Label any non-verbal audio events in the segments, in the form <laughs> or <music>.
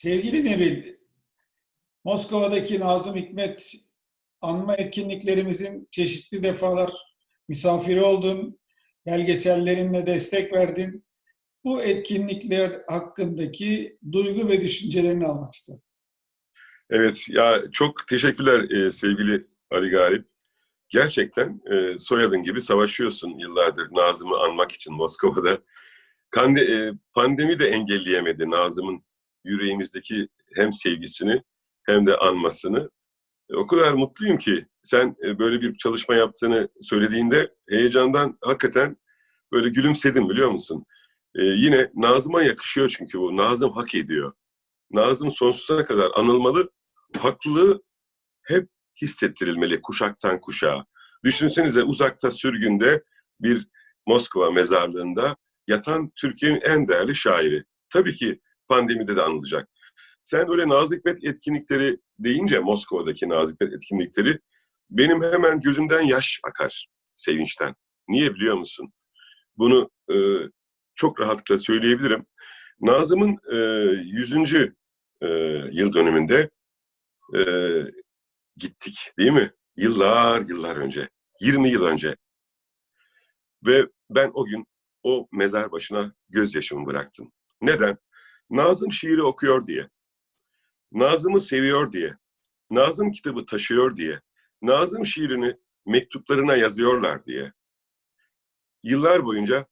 Sevgili Nebil, Moskova'daki Nazım Hikmet anma etkinliklerimizin çeşitli defalar misafiri oldun, belgesellerinle destek verdin. Bu etkinlikler hakkındaki duygu ve düşüncelerini almak istiyorum. Evet, ya çok teşekkürler e, sevgili Ali Galip. Gerçekten e, soyadın gibi savaşıyorsun yıllardır Nazım'ı anmak için Moskova'da. Kande, e, pandemi de engelleyemedi Nazım'ın yüreğimizdeki hem sevgisini hem de anmasını. E, o kadar mutluyum ki sen e, böyle bir çalışma yaptığını söylediğinde heyecandan hakikaten böyle gülümsedim biliyor musun? E, yine Nazım'a yakışıyor çünkü bu. Nazım hak ediyor. Nazım sonsuza kadar anılmalı, haklılığı hep hissettirilmeli kuşaktan kuşağa. Düşünsenize uzakta sürgünde bir Moskova mezarlığında yatan Türkiye'nin en değerli şairi. Tabii ki pandemide de anılacak. Sen öyle Nazım Hikmet etkinlikleri deyince Moskova'daki Nazım Hikmet etkinlikleri benim hemen gözümden yaş akar sevinçten. Niye biliyor musun? Bunu e, çok rahatlıkla söyleyebilirim. Nazım'ın e, 100. E, yıl dönümünde e, gittik değil mi? Yıllar yıllar önce. 20 yıl önce. Ve ben o gün o mezar başına gözyaşımı bıraktım. Neden? Nazım şiiri okuyor diye. Nazım'ı seviyor diye. Nazım kitabı taşıyor diye. Nazım şiirini mektuplarına yazıyorlar diye. Yıllar boyunca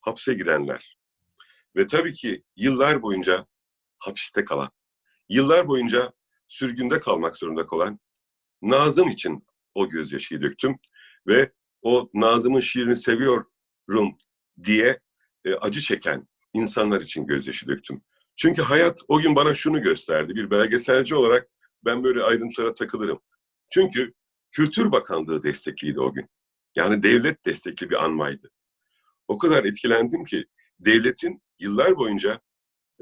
hapse gidenler. Ve tabii ki yıllar boyunca hapiste kalan, yıllar boyunca sürgünde kalmak zorunda kalan Nazım için o gözyaşıyı döktüm ve o Nazım'ın şiirini seviyorum diye e, acı çeken insanlar için gözyaşı döktüm. Çünkü hayat o gün bana şunu gösterdi. Bir belgeselci olarak ben böyle ayrıntılara takılırım. Çünkü Kültür Bakanlığı destekliydi o gün. Yani devlet destekli bir anmaydı. O kadar etkilendim ki devletin yıllar boyunca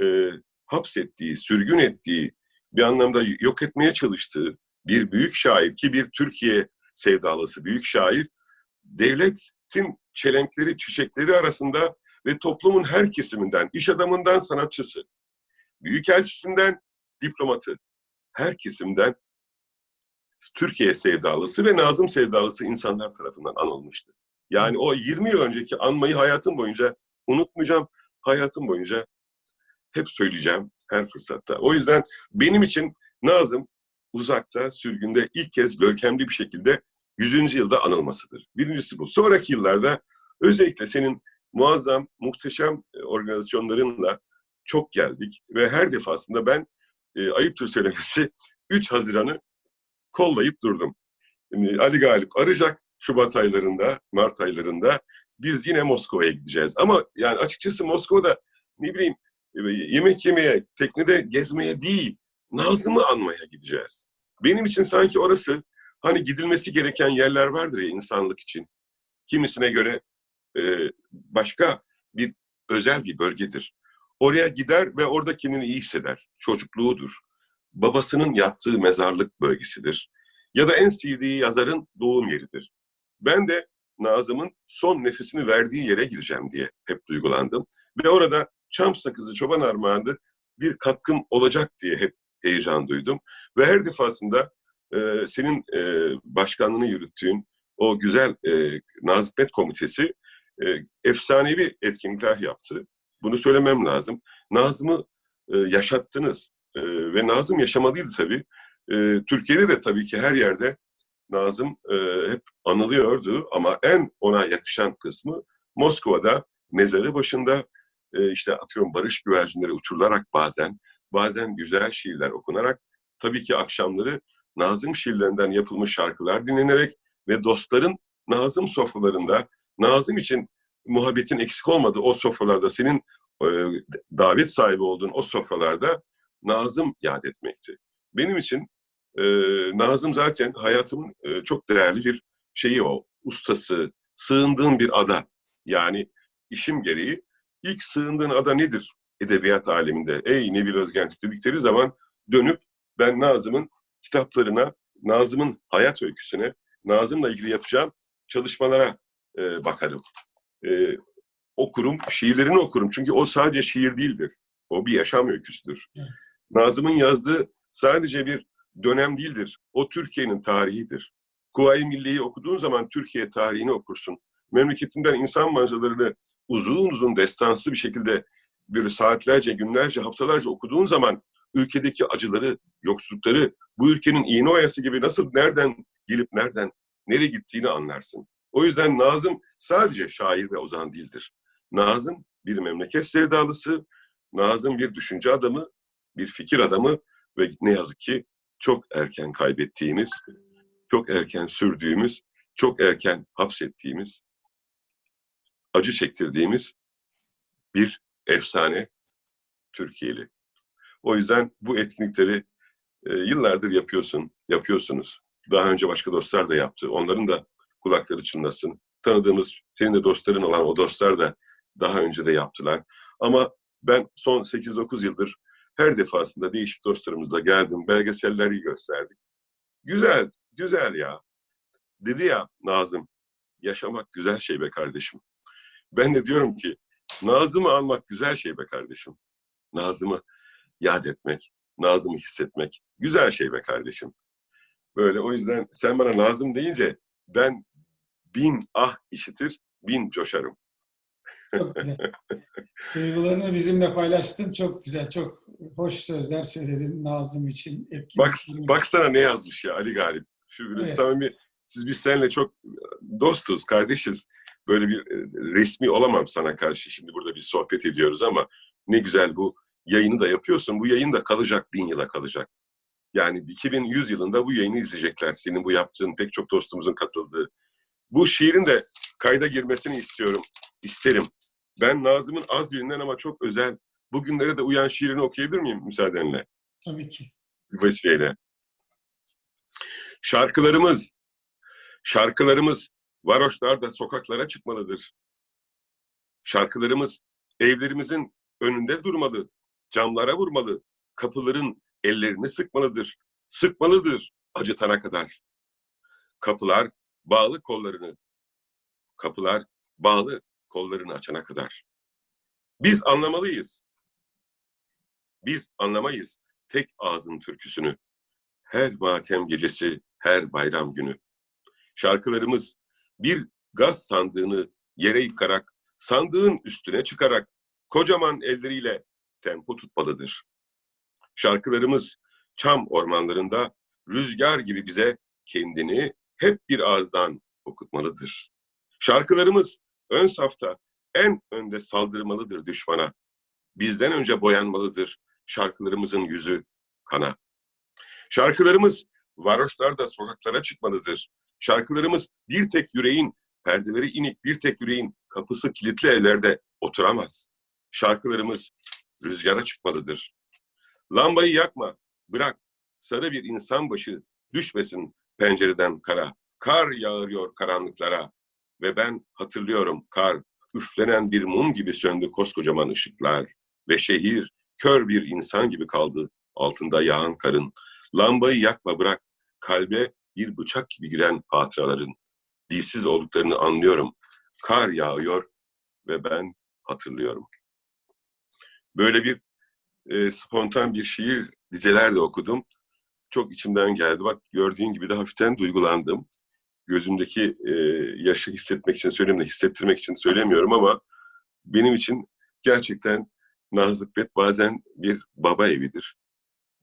e, hapsettiği, sürgün ettiği, bir anlamda yok etmeye çalıştığı bir büyük şair ki bir Türkiye sevdalısı büyük şair, devletin çelenkleri, çiçekleri arasında ve toplumun her kesiminden, iş adamından sanatçısı, büyükelçisinden diplomatı, her kesimden Türkiye sevdalısı ve Nazım sevdalısı insanlar tarafından anılmıştı. Yani o 20 yıl önceki anmayı hayatım boyunca unutmayacağım. Hayatım boyunca hep söyleyeceğim her fırsatta. O yüzden benim için Nazım uzakta, sürgünde ilk kez görkemli bir şekilde 100. yılda anılmasıdır. Birincisi bu. Sonraki yıllarda özellikle senin muazzam, muhteşem e, organizasyonlarınla çok geldik ve her defasında ben e, ayıptır söylemesi <laughs> 3 Haziran'ı kollayıp durdum. Şimdi Ali Galip arayacak Şubat aylarında, Mart aylarında biz yine Moskova'ya gideceğiz. Ama yani açıkçası Moskova'da ne bileyim e, yemek yemeye, teknede gezmeye değil, Nazım'ı anmaya gideceğiz. Benim için sanki orası hani gidilmesi gereken yerler vardır ya insanlık için. Kimisine göre e, başka bir özel bir bölgedir. Oraya gider ve orada kendini iyi hisseder. Çocukluğudur. Babasının yattığı mezarlık bölgesidir. Ya da en sevdiği yazarın doğum yeridir. Ben de Nazım'ın son nefesini verdiği yere gideceğim diye hep duygulandım. Ve orada Çam Sakızı Çoban Armağan'da bir katkım olacak diye hep heyecan duydum. Ve her defasında e, senin e, başkanlığını yürüttüğün o güzel e, Nazmet Komitesi e, efsanevi etkinlikler yaptı. Bunu söylemem lazım. Nazım'ı e, yaşattınız e, ve Nazım yaşamalıydı tabii. E, Türkiye'de de tabii ki her yerde Nazım e, hep anılıyordu ama en ona yakışan kısmı Moskova'da mezarı başında e, işte atıyorum barış güvercinleri uçurularak bazen, bazen güzel şiirler okunarak, tabii ki akşamları Nazım şiirlerinden yapılmış şarkılar dinlenerek ve dostların Nazım sofralarında, Nazım için muhabbetin eksik olmadığı o sofralarda, senin e, davet sahibi olduğun o sofralarda Nazım yad etmekti. Benim için e, Nazım zaten hayatımın e, çok değerli bir şeyi o, ustası, sığındığım bir ada. Yani işim gereği ilk sığındığın ada nedir edebiyat aleminde? Ey Nebil Özgen dedikleri zaman dönüp ben Nazım'ın kitaplarına, Nazım'ın hayat öyküsüne, Nazım'la ilgili yapacağım çalışmalara e, bakarım. E, okurum, şiirlerini okurum. Çünkü o sadece şiir değildir. O bir yaşam öyküsüdür. Nazım'ın yazdığı sadece bir dönem değildir. O Türkiye'nin tarihidir. Kuvayi Milliye'yi okuduğun zaman Türkiye tarihini okursun. Memleketinden insan manzaralarını uzun uzun destansı bir şekilde böyle saatlerce, günlerce, haftalarca okuduğun zaman ülkedeki acıları, yoksullukları, bu ülkenin iğne oyası gibi nasıl nereden gelip nereden nereye gittiğini anlarsın. O yüzden Nazım sadece şair ve ozan değildir. Nazım bir memleket sevdalısı, Nazım bir düşünce adamı, bir fikir adamı ve ne yazık ki çok erken kaybettiğimiz, çok erken sürdüğümüz, çok erken hapsettiğimiz, acı çektirdiğimiz bir efsane Türkiye'li. O yüzden bu etkinlikleri e, yıllardır yapıyorsun, yapıyorsunuz. Daha önce başka dostlar da yaptı. Onların da kulakları çınlasın. Tanıdığımız, senin de dostların olan o dostlar da daha önce de yaptılar. Ama ben son 8-9 yıldır her defasında değişik dostlarımızla geldim, belgeselleri gösterdik. Güzel, güzel ya. Dedi ya Nazım, yaşamak güzel şey be kardeşim. Ben de diyorum ki, Nazım'ı almak güzel şey be kardeşim. Nazım'ı yad etmek, Nazım'ı hissetmek güzel şey be kardeşim. Böyle o yüzden sen bana Nazım deyince ben bin ah işitir, bin coşarım. Çok güzel. Duygularını bizimle paylaştın. Çok güzel, çok hoş sözler söyledin Nazım için. Bak, baksana ne yazmış ya Ali Galip. Şu Evet. samimi, siz biz seninle çok dostuz, kardeşiz. Böyle bir e, resmi olamam sana karşı. Şimdi burada bir sohbet ediyoruz ama ne güzel bu yayını da yapıyorsun. Bu yayın da kalacak, bin yıla kalacak. Yani 2100 yılında bu yayını izleyecekler. Senin bu yaptığın pek çok dostumuzun katıldığı. Bu şiirin de kayda girmesini istiyorum, isterim. Ben Nazım'ın az bilinen ama çok özel, bugünlere de uyan şiirini okuyabilir miyim müsaadenle? Tabii ki. vesileyle. Şarkılarımız, şarkılarımız varoşlarda sokaklara çıkmalıdır. Şarkılarımız evlerimizin önünde durmalı, camlara vurmalı, kapıların ellerini sıkmalıdır. Sıkmalıdır acıtana kadar. Kapılar bağlı kollarını, kapılar bağlı kollarını açana kadar. Biz anlamalıyız. Biz anlamayız tek ağzın türküsünü. Her matem gecesi, her bayram günü. Şarkılarımız bir gaz sandığını yere yıkarak, sandığın üstüne çıkarak kocaman elleriyle tempo tutmalıdır. Şarkılarımız çam ormanlarında rüzgar gibi bize kendini hep bir ağızdan okutmalıdır. Şarkılarımız ön safta en önde saldırmalıdır düşmana. Bizden önce boyanmalıdır şarkılarımızın yüzü kana. Şarkılarımız varoşlarda sokaklara çıkmalıdır. Şarkılarımız bir tek yüreğin, perdeleri inik bir tek yüreğin kapısı kilitli evlerde oturamaz. Şarkılarımız rüzgara çıkmalıdır. Lambayı yakma, bırak. Sarı bir insan başı düşmesin pencereden kara. Kar yağıyor karanlıklara ve ben hatırlıyorum kar üflenen bir mum gibi söndü koskocaman ışıklar ve şehir kör bir insan gibi kaldı altında yağan karın. Lambayı yakma bırak, kalbe bir bıçak gibi giren hatıraların. Dilsiz olduklarını anlıyorum. Kar yağıyor ve ben hatırlıyorum. Böyle bir e, spontan bir şiir, dizeler de okudum. Çok içimden geldi. Bak gördüğün gibi de hafiften duygulandım. Gözümdeki e, yaşı hissetmek için söylemiyorum, hissettirmek için söylemiyorum ama benim için gerçekten Nazım Hikmet bazen bir baba evidir,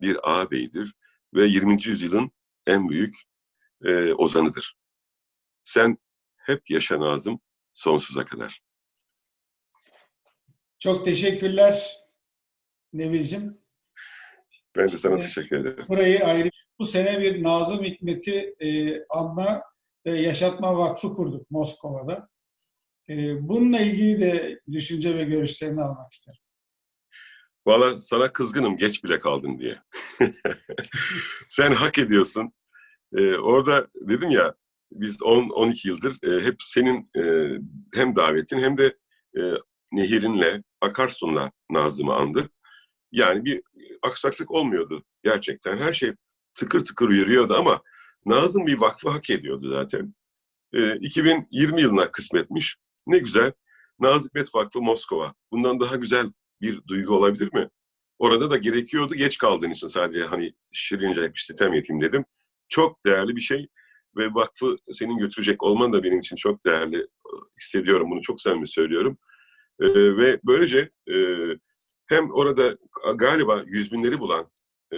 bir ağabeydir ve 20. yüzyılın en büyük e, ozanıdır. Sen hep yaşa Nazım sonsuza kadar. Çok teşekkürler Nebil'cim. Ben de sana teşekkür ederim. Burayı ayrı. Bu sene bir Nazım Hikmet'i e, anma ve yaşatma vakfı kurduk Moskova'da. E, bununla ilgili de düşünce ve görüşlerini almak isterim. Valla sana kızgınım geç bile kaldın diye. <laughs> Sen hak ediyorsun. Ee, orada dedim ya biz 10-12 yıldır e, hep senin e, hem davetin hem de e, nehirinle, akarsunla Nazım'ı andık. Yani bir aksaklık olmuyordu gerçekten. Her şey tıkır tıkır yürüyordu ama Nazım bir vakfı hak ediyordu zaten. E, 2020 yılına kısmetmiş. Ne güzel. Nazım Hikmet Vakfı Moskova. Bundan daha güzel bir duygu olabilir mi? orada da gerekiyordu. Geç kaldığın için sadece hani şirince bir sitem yapayım dedim. Çok değerli bir şey ve vakfı senin götürecek olman da benim için çok değerli hissediyorum. Bunu çok samimi söylüyorum. E, ve böylece e, hem orada galiba yüz binleri bulan e,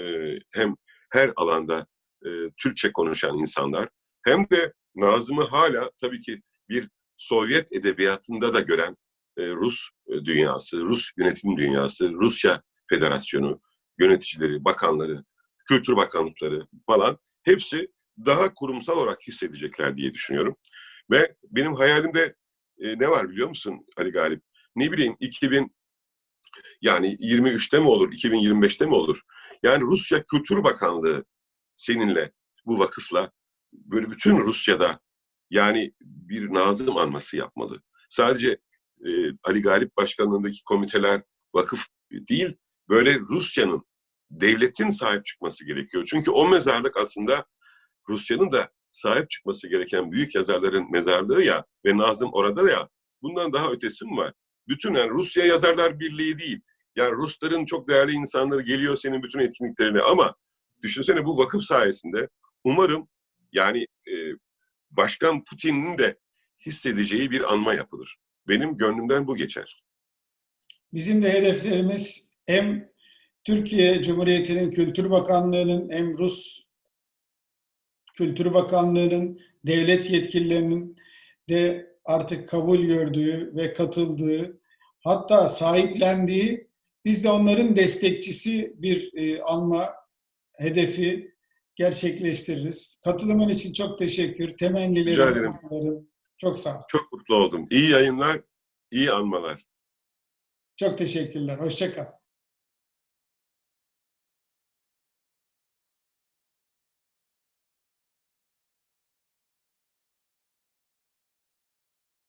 hem her alanda e, Türkçe konuşan insanlar hem de Nazım'ı hala tabii ki bir Sovyet edebiyatında da gören e, Rus dünyası, Rus yönetim dünyası, Rusya Federasyonu, yöneticileri, bakanları, kültür bakanlıkları falan hepsi daha kurumsal olarak hissedecekler diye düşünüyorum. Ve benim hayalimde e, ne var biliyor musun Ali Galip? Ne bileyim 2000 yani 23'te mi olur, 2025'te mi olur? Yani Rusya Kültür Bakanlığı seninle, bu vakıfla böyle bütün Rusya'da yani bir Nazım anması yapmalı. Sadece e, Ali Galip Başkanlığındaki komiteler vakıf değil, böyle Rusya'nın, devletin sahip çıkması gerekiyor. Çünkü o mezarlık aslında Rusya'nın da sahip çıkması gereken büyük yazarların mezarlığı ya ve Nazım orada ya. Bundan daha ötesi mi var? Bütün yani Rusya Yazarlar Birliği değil. Yani Rusların çok değerli insanları geliyor senin bütün etkinliklerine ama düşünsene bu vakıf sayesinde umarım yani e, Başkan Putin'in de hissedeceği bir anma yapılır. Benim gönlümden bu geçer. Bizim de hedeflerimiz hem Türkiye Cumhuriyeti'nin Kültür Bakanlığı'nın hem Rus Kültür Bakanlığı'nın devlet yetkililerinin de artık kabul gördüğü ve katıldığı hatta sahiplendiği biz de onların destekçisi bir e, anma hedefi gerçekleştiririz. Katılımın için çok teşekkür. Duaların çok sağ ol. Çok mutlu oldum. İyi yayınlar, iyi anmalar. Çok teşekkürler. Hoşça kal.